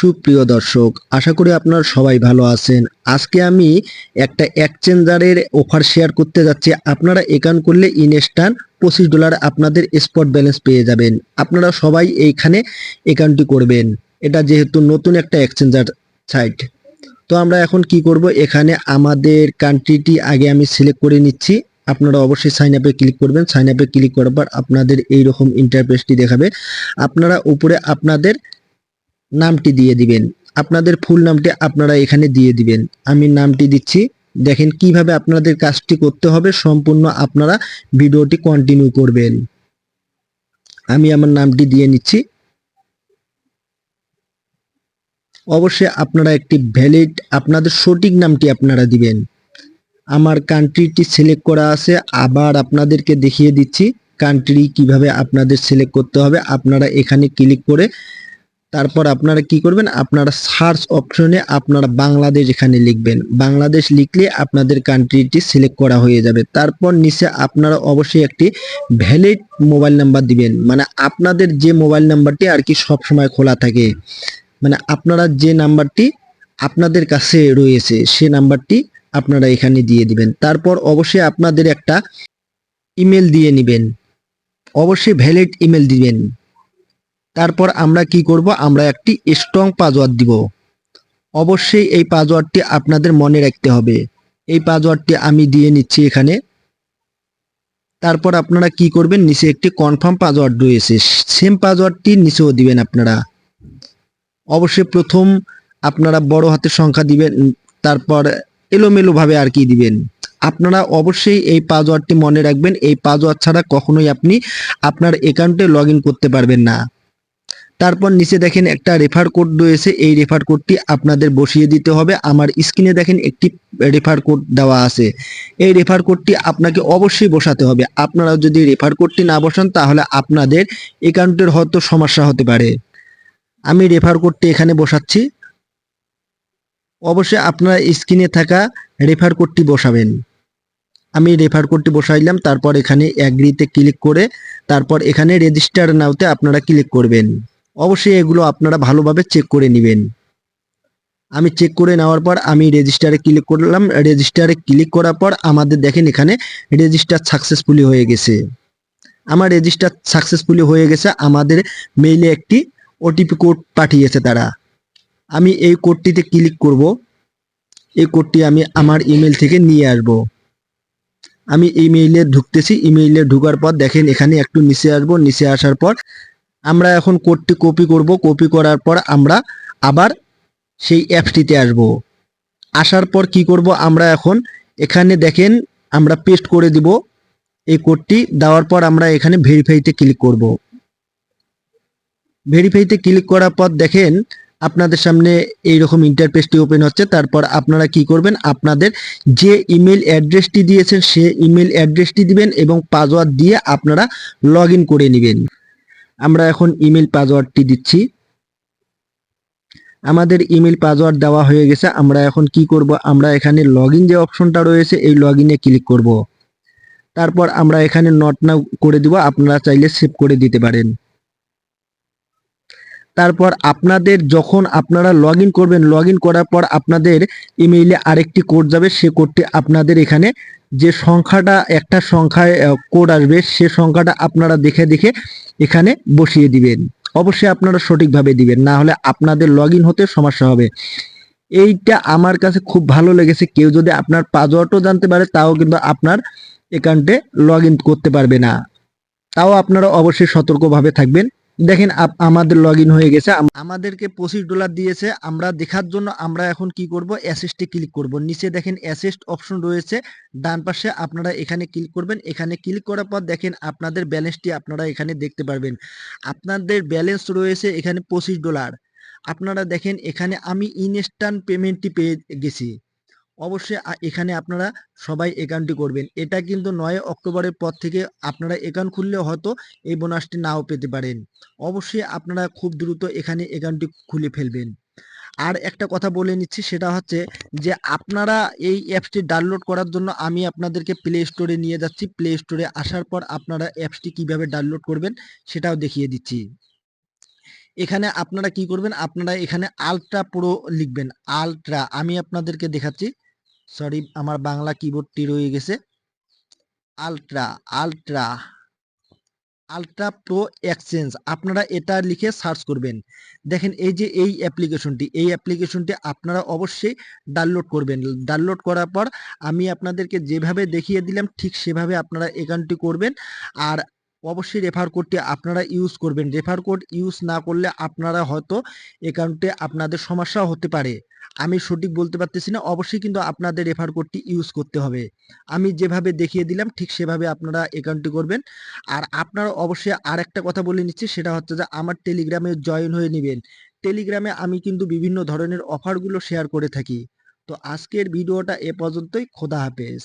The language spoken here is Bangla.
সুপ্রিয় দর্শক, আশা করি আপনারা সবাই ভালো আছেন। আজকে আমি একটা এক্সচেঞ্জারের অফার শেয়ার করতে যাচ্ছি। আপনারা অ্যাকাউন্ট করলে ইনস্ট্যান্ট পঁচিশ ডলার আপনাদের স্পট ব্যালেন্স পেয়ে যাবেন। আপনারা সবাই এইখানে অ্যাকাউন্টটি করবেন। এটা যেহেতু নতুন একটা এক্সচেঞ্জার সাইট তো আমরা এখন কি করব? এখানে আমাদের কান্ট্রিটি আগে আমি সিলেক্ট করে নিচ্ছি। আপনারা অবশ্যই সাইন আপে ক্লিক করবেন। সাইন আপে ক্লিক করার পর আপনাদের এই রকম ইন্টারফেসটি দেখাবে। আপনারা উপরে আপনাদের নামটি দিয়ে দিবেন। আপনাদের ফুল নামটি আপনারা এখানে দিয়ে দিবেন। আমি নামটি দিচ্ছি। দেখেন কীভাবে আপনাদের কাজটি করতে হবে, সম্পূর্ণ আপনারা ভিডিওটি কন্টিনিউ করবেন। আমি আমার নামটি দিয়ে নিচ্ছি। অবশ্যই আপনারা একটি ভ্যালিড আপনাদের সঠিক নামটি আপনারা দিবেন। আমার কান্ট্রিটি সিলেক্ট করা আছে। আবার আপনাদেরকে দেখিয়ে দিচ্ছি কান্ট্রি কীভাবে আপনাদের সিলেক্ট করতে হবে। আপনারা এখানে ক্লিক করে তারপর আপনারা কি করবেন? আপনারা সার্চ অপশনে আপনারা বাংলাদেশ এখানে লিখবেন। বাংলাদেশ লিখলে আপনাদের কান্ট্রিটি সিলেক্ট করা হয়ে যাবে। তারপর নিচে আপনারা অবশ্যই একটি ভ্যালিড মোবাইল নাম্বার দিবেন। মানে আপনাদের যে মোবাইল নাম্বারটি আর কি সব সময় খোলা থাকে। মানে আপনারা যে নাম্বারটি আপনাদের কাছে রয়েছে, সে নাম্বারটি আপনারা এখানে দিয়ে দিবেন। তারপর অবশ্যই আপনাদের একটা ইমেল দিয়ে নেবেন। অবশ্যই ভ্যালিড ইমেল দিবেন। তারপর আমরা কি করব? আমরা একটি স্ট্রং পাসওয়ার্ড দিব। অবশ্যই এই পাসওয়ার্ডটি আপনাদের মনে রাখতে হবে। এই পাসওয়ার্ডটি আমি দিয়ে নিচ্ছি এখানে। তারপর আপনারা কি করবেন? নিচে একটি কনফার্ম পাসওয়ার্ড রয়েছে। সেম পাসওয়ার্ডটি নিচেও দিবেন আপনারা। অবশ্যই প্রথম আপনারা বড় হাতের সংখ্যা দিবেন, তারপর এলোমেলো ভাবে আর কি দিবেন। আপনারা অবশ্যই এই পাসওয়ার্ডটি মনে রাখবেন। এই পাসওয়ার্ড ছাড়া কখনোই আপনি আপনার অ্যাকাউন্টে লগ করতে পারবেন না। তারপর নিচে দেখেন একটা রেফার কোড রয়েছে, এই রেফার কোডটি আপনাদের বসিয়ে দিতে হবে। আমার স্ক্রিনে দেখেন একটি রেফার কোড দেওয়া আছে। এই রেফার কোডটি আপনাকে অবশ্যই বসাতে হবে। আপনারা যদি রেফার কোডটি না বসান, তাহলে আপনাদের অ্যাকাউন্টের হয়তো সমস্যা হতে পারে। আমি রেফার কোডটি এখানে বসাচ্ছি। অবশ্যই আপনারা স্ক্রিনে থাকা রেফার কোডটি বসাবেন। আমি রেফার কোডটি বসাইলাম, তারপর এখানে অ্যাগ্রিতে ক্লিক করে, তারপর এখানে রেজিস্টার নাওতে আপনারা ক্লিক করবেন। অবশ্যই এগুলো আপনারা ভালোভাবে চেক করে নেবেন। আমি চেক করে নেওয়ার পর আমি রেজিস্টারে ক্লিক করলাম। রেজিস্টারে ক্লিক করার পর আমাদের দেখেন এখানে রেজিস্টার সাকসেসফুলি হয়ে গেছে। আমার রেজিস্টার সাকসেসফুলি হয়ে গেছে, আমাদের মেইলে একটি ওটিপি কোড পাঠিয়েছে তারা। আমি এই কোডটিতে ক্লিক করব। এই কোডটি আমি আমার ইমেল থেকে নিয়ে আসব। আমি ইমেইলে ঢুকতেছি। ইমেইলে ঢুকার পর দেখেন এখানে একটু নিচে আসব। নিচে আসার পর আমরা এখন কোডটি কপি করব। কপি করার পর আমরা আবার সেই অ্যাপসটিতে আসব। আসার পর কি করব? আমরা এখন এখানে দেখেন আমরা পেস্ট করে দিব এই কোডটি দেওয়ার পর আমরা এখানে ভেরিফাইতে ক্লিক করব। ভেরিফাইতে ক্লিক করার পর দেখেন আপনাদের সামনে এইরকম ইন্টারপেজটি ওপেন হচ্ছে। তারপর আপনারা কি করবেন? আপনাদের যে ইমেল অ্যাড্রেসটি দিয়েছেন, সে ইমেল অ্যাড্রেসটি দিবেন এবং পাসওয়ার্ড দিয়ে আপনারা লগ করে নেবেন। আমরা এখন ইমেল পাসওয়ার্ডটি দিচ্ছি। আমাদের ইমেল পাসওয়ার্ড দেওয়া হয়ে গেছে। আমরা এখন কি করব? আমরা এখানে লগ যে অপশনটা রয়েছে, এই লগ ইনে ক্লিক করব। তারপর আমরা এখানে নট নাও করে দিব। আপনারা চাইলে সেভ করে দিতে পারেন। তারপর আপনাদের যখন আপনারা লগ করবেন লগ করার পর আপনাদের ইমেইলে আরেকটি কোড যাবে। সে কোডটি আপনাদের এখানে যে সংখ্যাটা, একটা সংখ্যায় কোড আসবে, সে সংখ্যাটা আপনারা দেখে দেখে এখানে বসিয়ে দিবেন। অবশ্যই আপনারা সঠিকভাবে দিবেন, না হলে আপনাদের লগ হতে সমস্যা হবে। এইটা আমার কাছে খুব ভালো লেগেছে। কেউ যদি আপনার পাসওয়ার্ডও জানতে পারে, তাও কিন্তু আপনার অ্যাকাউন্টে লগ করতে পারবে না। তাও আপনারা অবশ্যই সতর্কভাবে থাকবেন। দেখেন আমাদের লগ হয়ে গেছে। আমাদেরকে পঁচিশ ডলার দিয়েছে। আমরা দেখার জন্য আমরা এখন কি করব? অ্যাসেস্টে ক্লিক করব। নিচে দেখেন অ্যাসেস্ট অপশন রয়েছে। ডান পাশে আপনারা এখানে ক্লিক করবেন। এখানে ক্লিক করার পর দেখেন, আপনাদের ব্যালেন্সটি আপনারা এখানে দেখতে পারবেন। আপনাদের ব্যালেন্স রয়েছে এখানে পঁচিশ ডলার আপনারা দেখেন, এখানে আমি ইনস্ট্যান্ট পেমেন্টটি পেয়ে গেছি। অবশ্যই এখানে আপনারা সবাই অ্যাকাউন্টটি করবেন। এটা কিন্তু নয় অক্টোবরের পর থেকে আপনারা অ্যাকাউন্ট খুললে হয়তো এই বোনাসটি নাও পেতে পারেন। অবশ্যই আপনারা খুব দ্রুত এখানে অ্যাকাউন্টটি খুলে ফেলবেন। আর একটা কথা বলে নিচ্ছি, সেটা হচ্ছে যে আপনারা এই অ্যাপসটি ডাউনলোড করার জন্য আমি আপনাদেরকে প্লে স্টোরে নিয়ে যাচ্ছি। প্লে স্টোরে আসার পর আপনারা অ্যাপসটি কীভাবে ডাউনলোড করবেন সেটাও দেখিয়ে দিচ্ছি। এখানে আপনারা কি করবেন? আপনারা এখানে আলট্রা প্রো লিখবেন। আলট্রা আমি আপনাদেরকে দেখাচ্ছি। সরি আমার বাংলা কিবোর্ডটি রয়ে গেছে। Ultra ultra ultra pro exchange আপনারা এটা লিখে সার্চ করবেন। দেখেন, এই যে এই অ্যাপ্লিকেশনটি এই অ্যাপ্লিকেশনটি আপনারা অবশ্যই ডাউনলোড করবেন। ডাউনলোড করার পর আমি আপনাদেরকে যেভাবে দেখিয়ে দিলাম, ঠিক সেভাবে আপনারা অ্যাকাউন্টটি করবেন। আর অবশ্যই রেফার কোডটি আপনারা ইউজ করবেন। রেফার কোড ইউজ না করলে আপনারা হয়তো অ্যাকাউন্টে আপনাদের সমস্যা হতে পারে। আমি সঠিক বলতে পারতেছি না, অবশ্যই কিন্তু আপনাদের রেফার কোডটি ইউজ করতে হবে। আমি যেভাবে দেখিয়ে দিলাম, ঠিক সেভাবে আপনারা অ্যাকাউন্টটি করবেন। আর আপনারা অবশ্যই আর একটা কথা বলে নিচ্ছি, সেটা হচ্ছে যে আমার টেলিগ্রামে জয়েন হয়ে নেবেন। টেলিগ্রামে আমি কিন্তু বিভিন্ন ধরনের অফারগুলো শেয়ার করে থাকি। তো আজকের ভিডিওটা এ পর্যন্তই, খোদা হাফেজ।